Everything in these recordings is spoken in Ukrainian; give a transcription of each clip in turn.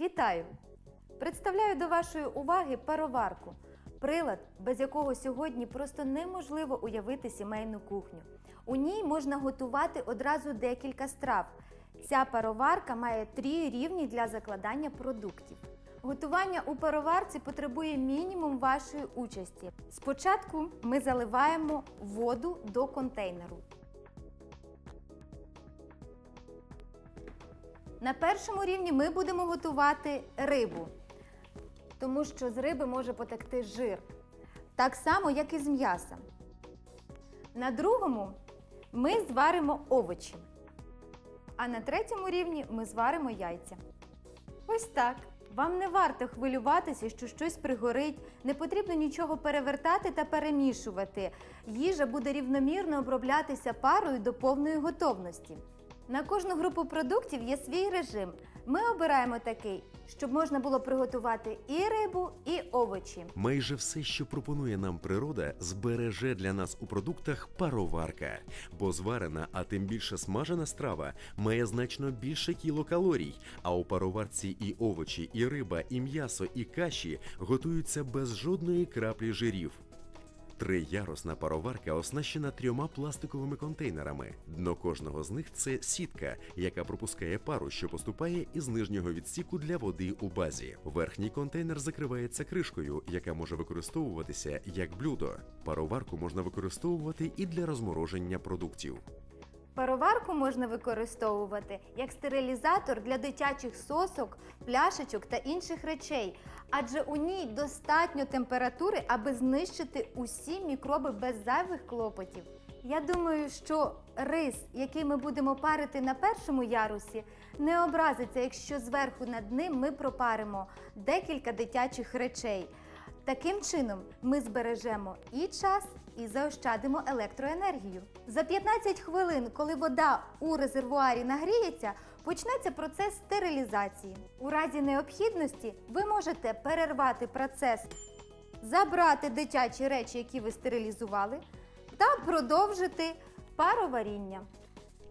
Вітаю! Представляю до вашої уваги пароварку. Прилад, без якого сьогодні просто неможливо уявити сімейну кухню. У ній можна готувати одразу декілька страв. Ця пароварка має три рівні для закладання продуктів. Готування у пароварці потребує мінімум вашої участі. Спочатку ми заливаємо воду до контейнеру. На першому рівні ми будемо готувати рибу, тому що з риби може потекти жир. Так само, як і з м'яса. На другому ми зваримо овочі. А на третьому рівні ми зваримо яйця. Ось так. Вам не варто хвилюватися, що щось пригорить, не потрібно нічого перевертати та перемішувати. Їжа буде рівномірно оброблятися парою до повної готовності. На кожну групу продуктів є свій режим. Ми обираємо такий, щоб можна було приготувати і рибу, і овочі. Майже все, що пропонує нам природа, збереже для нас у продуктах пароварка, бо зварена, а тим більше смажена страва має значно більше кілокалорій. А у пароварці і овочі, і риба, і м'ясо, і каші готуються без жодної краплі жирів. Триярусна пароварка оснащена трьома пластиковими контейнерами. Дно кожного з них це сітка, яка пропускає пару, що поступає із нижнього відсіку для води у базі. Верхній контейнер закривається кришкою, яка може використовуватися як блюдо. Пароварку можна використовувати і для розмороження продуктів. Пароварку можна використовувати як стерилізатор для дитячих сосок, пляшечок та інших речей, адже у ній достатньо температури, аби знищити усі мікроби без зайвих клопотів. Я думаю, що рис, який ми будемо парити на першому ярусі, не образиться, якщо зверху над ним ми пропаримо декілька дитячих речей. Таким чином ми збережемо і час, і заощадимо електроенергію. За 15 хвилин, коли вода у резервуарі нагріється, почнеться процес стерилізації. У разі необхідності ви можете перервати процес, забрати дитячі речі, які ви стерилізували, та продовжити пароваріння.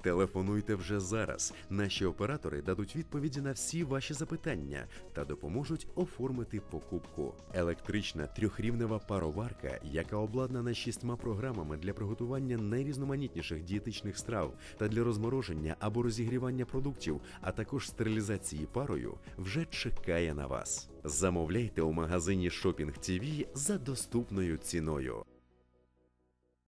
Телефонуйте вже зараз. Наші оператори дадуть відповіді на всі ваші запитання та допоможуть оформити покупку. Електрична трьохрівнева пароварка, яка обладнана шістьма програмами для приготування найрізноманітніших дієтичних страв та для розмороження або розігрівання продуктів, а також стерилізації парою, вже чекає на вас. Замовляйте у магазині Shopping TV за доступною ціною.